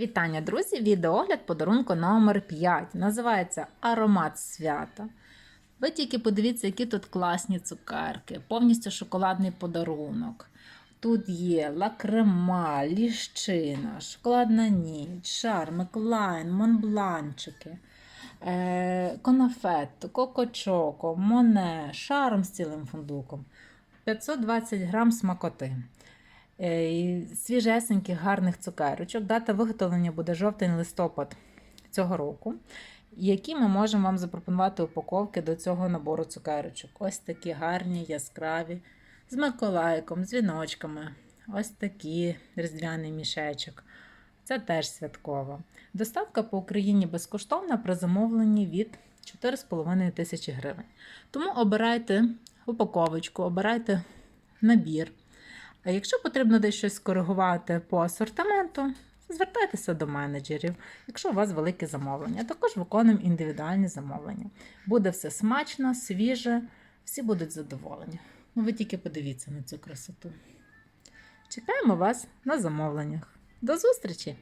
Вітання, друзі! Відеогляд подарунку номер 5 Називається Аромат свята. Ви тільки подивіться, які тут класні цукерки, повністю шоколадний подарунок. Тут є лакрема, ліщина, шоколадна ніч, шармик, лайн, монбланчики, е, конафетто, коко-чоко, моне, шарм з цілим фундуком, 520 грам смакоти. Е, свіжесеньких гарних цукерочок. Дата виготовлення буде жовтень-листопад цього року. Які ми можемо вам запропонувати упаковки до цього набору цукерочок? Ось такі гарні, яскраві, з Миколайком, з віночками. Ось такі різдвяний мішечок. Це теж святкова. Доставка по Україні безкоштовна при замовленні від 4,5 тисячі гривень. Тому обирайте упаковочку, обирайте набір. А якщо потрібно десь щось скоригувати по асортименту, звертайтеся до менеджерів, якщо у вас велике замовлення. Також виконуємо індивідуальні замовлення. Буде все смачно, свіже, всі будуть задоволені. Ну ви тільки подивіться на цю красоту. Чекаємо вас на замовленнях. До зустрічі!